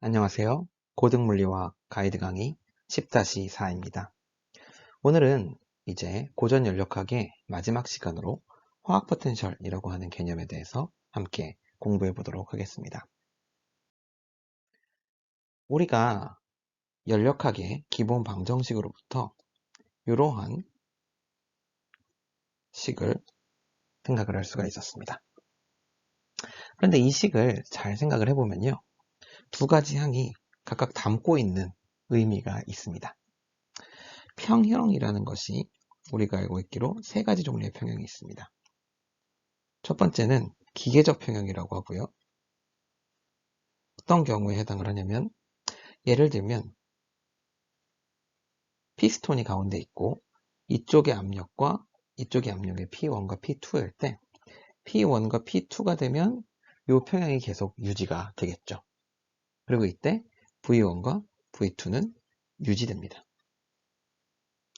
안녕하세요. 고등물리화학 가이드 강의 10-4입니다. 오늘은 이제 고전 연력학의 마지막 시간으로 화학 포텐셜이라고 하는 개념에 대해서 함께 공부해 보도록 하겠습니다. 우리가 연력학의 기본 방정식으로부터 이러한 식을 생각을 할 수가 있었습니다. 그런데 이 식을 잘 생각을 해보면요. 두 가지 항이 각각 담고 있는 의미가 있습니다. 평형이라는 것이 우리가 알고 있기로 세 가지 종류의 평형이 있습니다. 첫 번째는 기계적 평형이라고 하고요. 어떤 경우에 해당을 하냐면 예를 들면 피스톤이 가운데 있고 이쪽의 압력과 이쪽의 압력의 P1과 P2일 때 P1과 P2가 되면 이 평형이 계속 유지가 되겠죠. 그리고 이때 V1과 V2는 유지됩니다.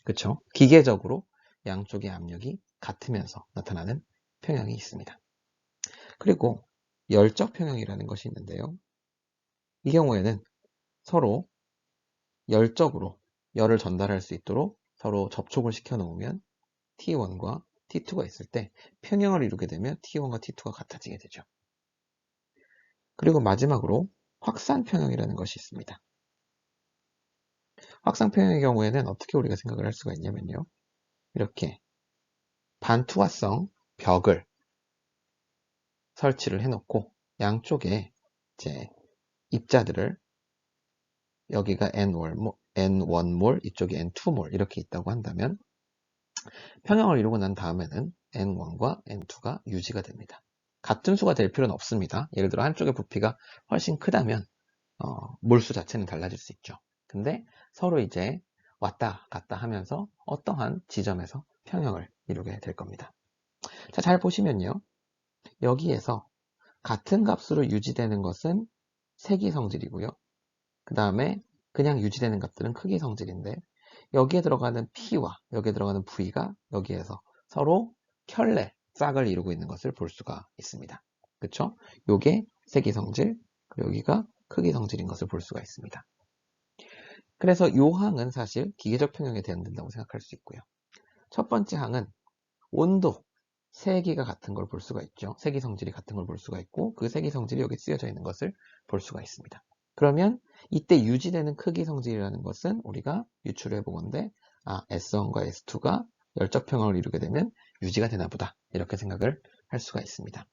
그쵸? 기계적으로 양쪽의 압력이 같으면서 나타나는 평형이 있습니다. 그리고 열적 평형이라는 것이 있는데요. 이 경우에는 서로 열적으로 열을 전달할 수 있도록 서로 접촉을 시켜 놓으면 T1과 T2가 있을 때 평형을 이루게 되면 T1과 T2가 같아지게 되죠. 그리고 마지막으로 확산 평형이라는 것이 있습니다. 확산 평형의 경우에는 어떻게 우리가 생각을 할 수가 있냐면요. 이렇게 반투화성 벽을 설치를 해놓고 양쪽에 이제 입자들을 여기가 N1몰, N1몰, 이쪽이 N2몰 이렇게 있다고 한다면 평형을 이루고 난 다음에는 N1과 N2가 유지가 됩니다. 같은 수가 될 필요는 없습니다. 예를 들어 한쪽의 부피가 훨씬 크다면 어, 몰수 자체는 달라질 수 있죠. 근데 서로 이제 왔다 갔다 하면서 어떠한 지점에서 평형을 이루게 될 겁니다. 자, 잘 보시면요. 여기에서 같은 값으로 유지되는 것은 세기 성질이고요. 그 다음에 그냥 유지되는 값들은 크기 성질인데 여기에 들어가는 P와 여기에 들어가는 V가 여기에서 서로 켤레, 짝을 이루고 있는 것을 볼 수가 있습니다. 그쵸? 요게 세기 성질, 여기가 크기 성질인 것을 볼 수가 있습니다. 그래서 요 항은 사실 기계적 평형에 대응된다고 생각할 수 있고요. 첫 번째 항은 온도, 세기가 같은 걸 볼 수가 있죠. 세기 성질이 같은 걸 볼 수가 있고 그 세기 성질이 여기 쓰여져 있는 것을 볼 수가 있습니다. 그러면 이때 유지되는 크기 성질이라는 것은 우리가 유출해 보건데 아, S1과 S2가 열적 평형을 이루게 되면 유지가 되나 보다 이렇게 생각을 할 수가 있습니다.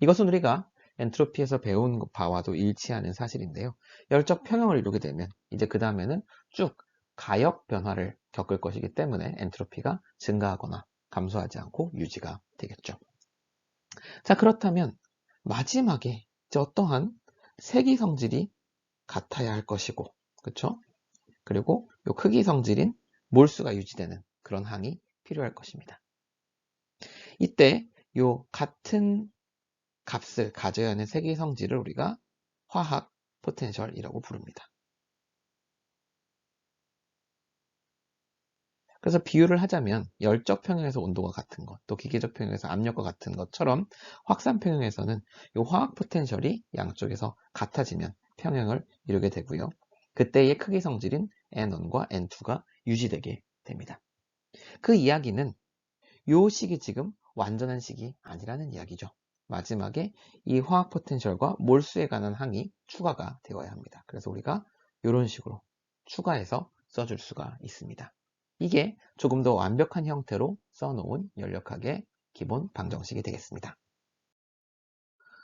이것은 우리가 엔트로피에서 배운 바와도 일치하는 사실인데요. 열적 평형을 이루게 되면 이제 그 다음에는 쭉 가역 변화를 겪을 것이기 때문에 엔트로피가 증가하거나 감소하지 않고 유지가 되겠죠. 자 그렇다면 마지막에 이제 어떠한 세기 성질이 같아야 할 것이고 그렇죠? 그리고 이 크기 성질인 몰수가 유지되는 그런 항이 필요할 것입니다. 이때 요 같은 값을 가져야 하는 세기 성질을 우리가 화학 포텐셜이라고 부릅니다. 그래서 비유를 하자면 열적 평형에서 온도가 같은 것, 또 기계적 평형에서 압력과 같은 것처럼 확산 평형에서는 이 화학 포텐셜이 양쪽에서 같아지면 평형을 이루게 되고요. 그때의 크기 성질인 N1과 N2가 유지되게 됩니다. 그 이야기는 이 식이 지금 완전한 식이 아니라는 이야기죠. 마지막에 이 화학 포텐셜과 몰수에 관한 항이 추가가 되어야 합니다. 그래서 우리가 이런 식으로 추가해서 써줄 수가 있습니다. 이게 조금 더 완벽한 형태로 써놓은 연력학의 기본 방정식이 되겠습니다.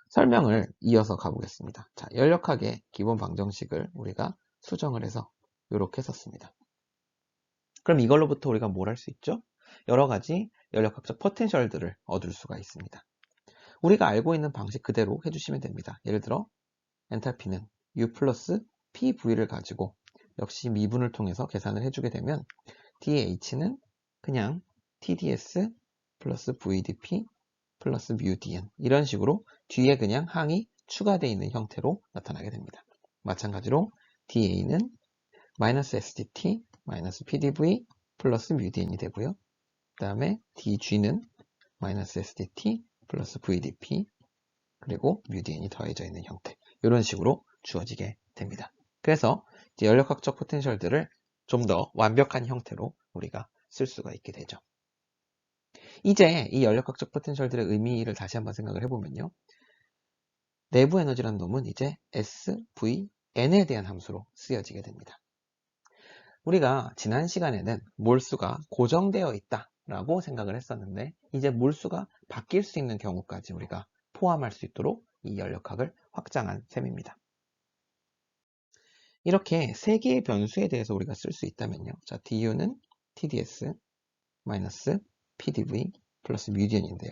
설명을 이어서 가보겠습니다. 자, 연력학의 기본 방정식을 우리가 수정을 해서 이렇게 썼습니다. 그럼 이걸로부터 우리가 뭘 할 수 있죠? 여러 가지 연력학적 포텐셜들을 얻을 수가 있습니다. 우리가 알고 있는 방식 그대로 해주시면 됩니다. 예를 들어 엔탈피는 U 플러스 PV를 가지고 역시 미분을 통해서 계산을 해주게 되면 DH는 그냥 TDS 플러스 VDP 플러스 뮤DN 이런 식으로 뒤에 그냥 항이 추가되어 있는 형태로 나타나게 됩니다. 마찬가지로 DA는 마이너스 SDT 마이너스 PDV 플러스 뮤DN이 되고요. 그 다음에 DG는 마이너스 SDT 플러스 VDP 그리고 뮤DN이 더해져 있는 형태 이런 식으로 주어지게 됩니다. 그래서 이제 연력학적 포텐셜들을 좀 더 완벽한 형태로 우리가 쓸 수가 있게 되죠. 이제 이 연력학적 포텐셜들의 의미를 다시 한번 생각을 해보면요. 내부 에너지라는 놈은 이제 SVN에 대한 함수로 쓰여지게 됩니다. 우리가 지난 시간에는 몰수가 고정되어 있다 라고 생각을 했었는데 이제 몰수가 바뀔 수 있는 경우까지 우리가 포함할 수 있도록 이 연력학을 확장한 셈입니다. 이렇게 세 개의 변수에 대해서 우리가 쓸 수 있다면요. 자, du는 tds 마이너스 pdv 플러스 뮤디언인데요.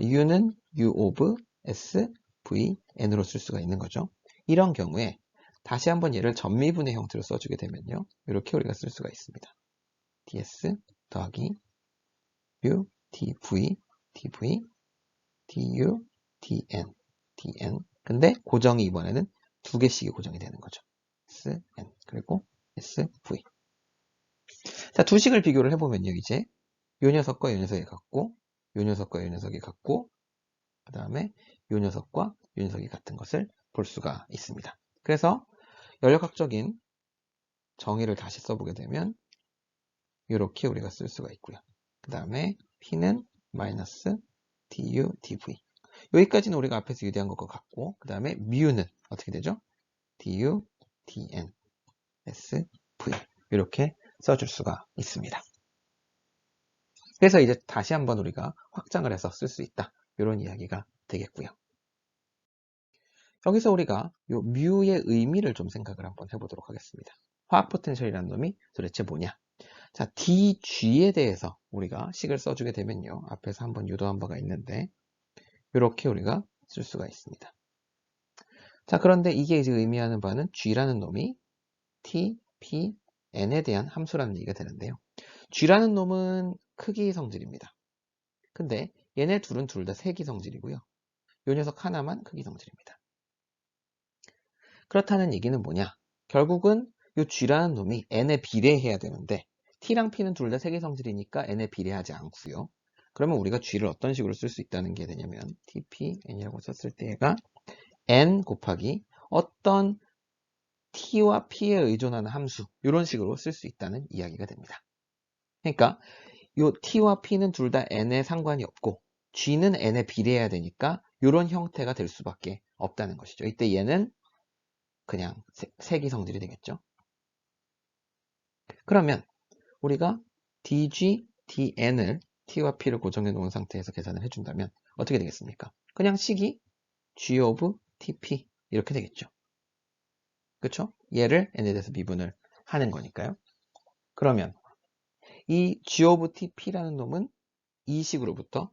u는 u of s v n으로 쓸 수가 있는 거죠. 이런 경우에 다시 한번 얘를 전미분의 형태로 써주게 되면요. 이렇게 우리가 쓸 수가 있습니다. ds 더하기 u dv dv du dn dn 근데 고정이 이번에는 두 개씩이 고정이 되는 거죠. sn 그리고 sv 자, 두 식을 비교를 해보면요. 이제 요 녀석과 요 녀석이 같고 요 녀석과 요 녀석이 같고 그 다음에 요 녀석과 요 녀석이 같은 것을 볼 수가 있습니다. 그래서 연력학적인 정의를 다시 써보게 되면 이렇게 우리가 쓸 수가 있고요. 그 다음에 P는 마이너스 du, dv 여기까지는 우리가 앞에서 유대한 것과 같고 그 다음에 뮤는 어떻게 되죠? du, dn, sv 이렇게 써줄 수가 있습니다. 그래서 이제 다시 한번 우리가 확장을 해서 쓸 수 있다. 이런 이야기가 되겠고요. 여기서 우리가 이 뮤의 의미를 좀 생각을 한번 해보도록 하겠습니다. 화학 포텐셜이라는 놈이 도대체 뭐냐? 자, DG에 대해서 우리가 식을 써주게 되면요. 앞에서 한번 유도한 바가 있는데 이렇게 우리가 쓸 수가 있습니다. 자, 그런데 이게 이제 의미하는 바는 G라는 놈이 T, P, N에 대한 함수라는 얘기가 되는데요. G라는 놈은 크기 성질입니다. 근데 얘네 둘은 둘 다 세기 성질이고요. 요 녀석 하나만 크기 성질입니다. 그렇다는 얘기는 뭐냐? 결국은 이 G라는 놈이 N에 비례해야 되는데 T랑 P는 둘 다 세기 성질이니까 N에 비례하지 않고요. 그러면 우리가 G를 어떤 식으로 쓸 수 있다는 게 되냐면 TP, N이라고 썼을 때가 N 곱하기 어떤 T와 P에 의존하는 함수 이런 식으로 쓸 수 있다는 이야기가 됩니다. 그러니까 이 T와 P는 둘 다 N에 상관이 없고 G는 N에 비례해야 되니까 이런 형태가 될 수밖에 없다는 것이죠. 이때 얘는 그냥 세기 성질이 되겠죠. 그러면 우리가 dg, dn을 t와 p를 고정해 놓은 상태에서 계산을 해준다면 어떻게 되겠습니까? 그냥 식이 g of tp 이렇게 되겠죠. 그렇죠? 얘를 n에 대해서 미분을 하는 거니까요. 그러면 이 g of tp라는 놈은 이 식으로부터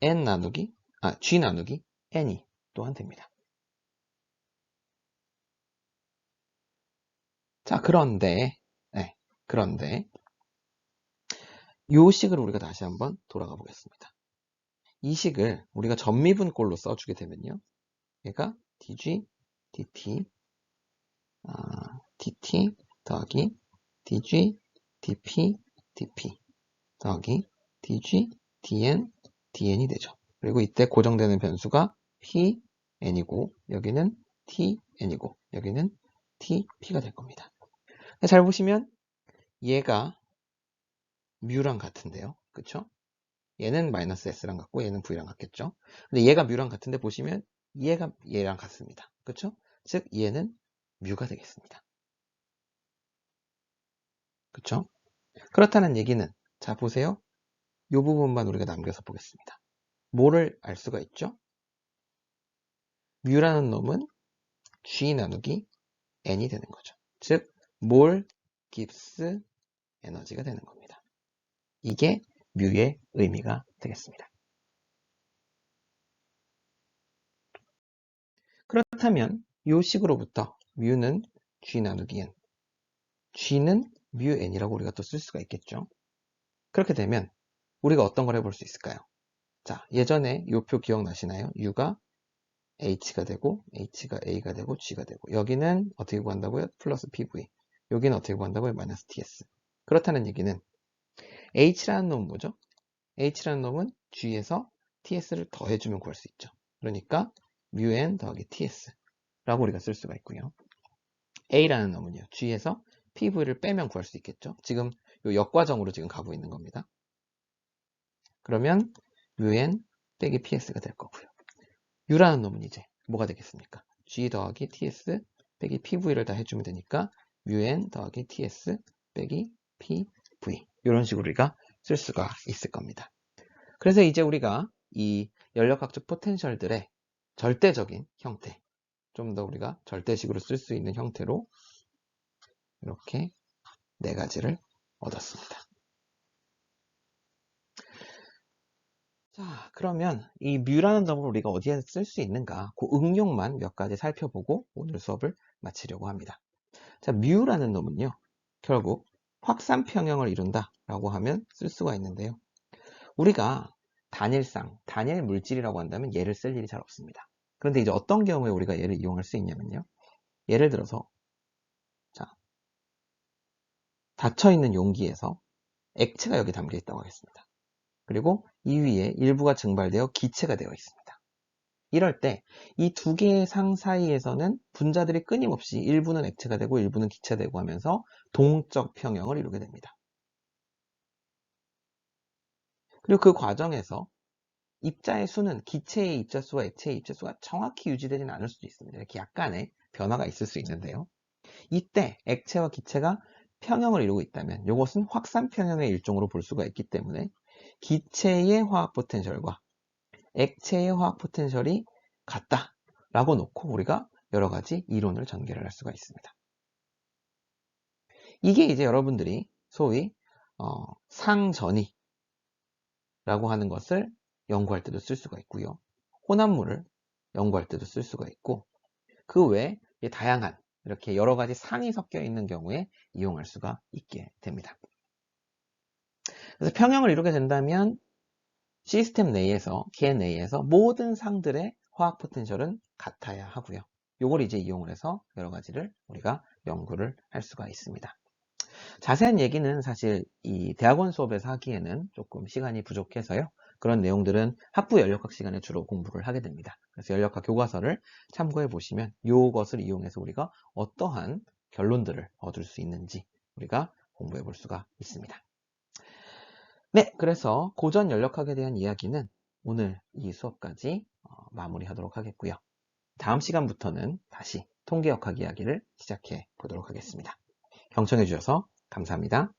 n 나누기 아 g 나누기 n이 또한 됩니다. 자, 그런데, 네, 그런데, 요 식을 우리가 다시 한번 돌아가 보겠습니다. 이 식을 우리가 전미분꼴로 써주게 되면요. 얘가 dg, dt, 아, dt 더하기 dg, dp, dp 더하기 dg, dn, dn이 되죠. 그리고 이때 고정되는 변수가 p, n이고 여기는 t, n이고 여기는 t, p가 될 겁니다. 잘 보시면 얘가 뮤랑 같은데요. 그쵸? 얘는 마이너스 s랑 같고 얘는 v랑 같겠죠. 근데 얘가 뮤랑 같은데 보시면 얘가 얘랑 같습니다. 그쵸? 즉 얘는 뮤가 되겠습니다. 그쵸? 그렇다는 얘기는 자 보세요. 이 부분만 우리가 남겨서 보겠습니다. 뭐를 알 수가 있죠? 뮤라는 놈은 g 나누기 n이 되는 거죠. 즉 몰 깁스 에너지가 되는 겁니다. 이게 뮤의 의미가 되겠습니다. 그렇다면 이 식으로부터 뮤는 g 나누기 n g는 뮤 n이라고 우리가 또 쓸 수가 있겠죠. 그렇게 되면 우리가 어떤 걸 해볼 수 있을까요? 자, 예전에 이 표 기억나시나요? u가 h가 되고 h가 a가 되고 g가 되고 여기는 어떻게 구한다고요? 플러스 pv 여기는 어떻게 구한다고요? 마이너스 ts. 그렇다는 얘기는 h라는 놈은 뭐죠? h라는 놈은 g에서 ts를 더해주면 구할 수 있죠. 그러니까 μn 더하기 ts. 라고 우리가 쓸 수가 있고요. A라는 놈은요. G에서 PV를 빼면 구할 수 있겠죠. 지금 요 역과정으로 지금 가고 있는 겁니다. 그러면 UN 빼기 PS가 될 거고요. U라는 놈은 이제 뭐가 되겠습니까? G 더하기 TS 빼기 PV를 다 해주면 되니까 UN 더하기 TS 빼기 PV 이런 식으로 우리가 쓸 수가 있을 겁니다. 그래서 이제 우리가 이 연력학적 포텐셜들의 절대적인 형태 좀 더 우리가 절대식으로 쓸 수 있는 형태로 이렇게 네 가지를 얻었습니다. 자, 그러면 이 뮤라는 놈을 우리가 어디에 쓸 수 있는가? 그 응용만 몇 가지 살펴보고 오늘 수업을 마치려고 합니다. 자, 뮤라는 놈은요, 결국 확산 평형을 이룬다 라고 하면 쓸 수가 있는데요. 우리가 단일상, 단일 물질이라고 한다면 얘를 쓸 일이 잘 없습니다. 그런데 이제 어떤 경우에 우리가 얘를 이용할 수 있냐면요. 예를 들어서 자 닫혀있는 용기에서 액체가 여기 담겨 있다고 하겠습니다. 그리고 이 위에 일부가 증발되어 기체가 되어 있습니다. 이럴 때 이 두 개의 상 사이에서는 분자들이 끊임없이 일부는 액체가 되고 일부는 기체가 되고 하면서 동적 평형을 이루게 됩니다. 그리고 그 과정에서 입자의 수는 기체의 입자 수와 액체의 입자 수가 정확히 유지되지는 않을 수도 있습니다. 이렇게 약간의 변화가 있을 수 있는데요. 이때 액체와 기체가 평형을 이루고 있다면 이것은 확산 평형의 일종으로 볼 수가 있기 때문에 기체의 화학 포텐셜과 액체의 화학 포텐셜이 같다 라고 놓고 우리가 여러 가지 이론을 전개를 할 수가 있습니다. 이게 이제 여러분들이 소위 어, 상전이 라고 하는 것을 연구할 때도 쓸 수가 있고요. 혼합물을 연구할 때도 쓸 수가 있고 그 외에 다양한 이렇게 여러 가지 상이 섞여 있는 경우에 이용할 수가 있게 됩니다. 그래서 평형을 이루게 된다면 시스템 내에서, 개 내에서 모든 상들의 화학 포텐셜은 같아야 하고요. 요걸 이제 이용을 해서 여러 가지를 우리가 연구를 할 수가 있습니다. 자세한 얘기는 사실 이 대학원 수업에서 하기에는 조금 시간이 부족해서요. 그런 내용들은 학부 연력학 시간에 주로 공부를 하게 됩니다. 그래서 연력학 교과서를 참고해 보시면 이것을 이용해서 우리가 어떠한 결론들을 얻을 수 있는지 우리가 공부해 볼 수가 있습니다. 네, 그래서 고전 연력학에 대한 이야기는 오늘 이 수업까지 어, 마무리하도록 하겠고요. 다음 시간부터는 다시 통계역학 이야기를 시작해 보도록 하겠습니다. 경청해 주셔서 감사합니다.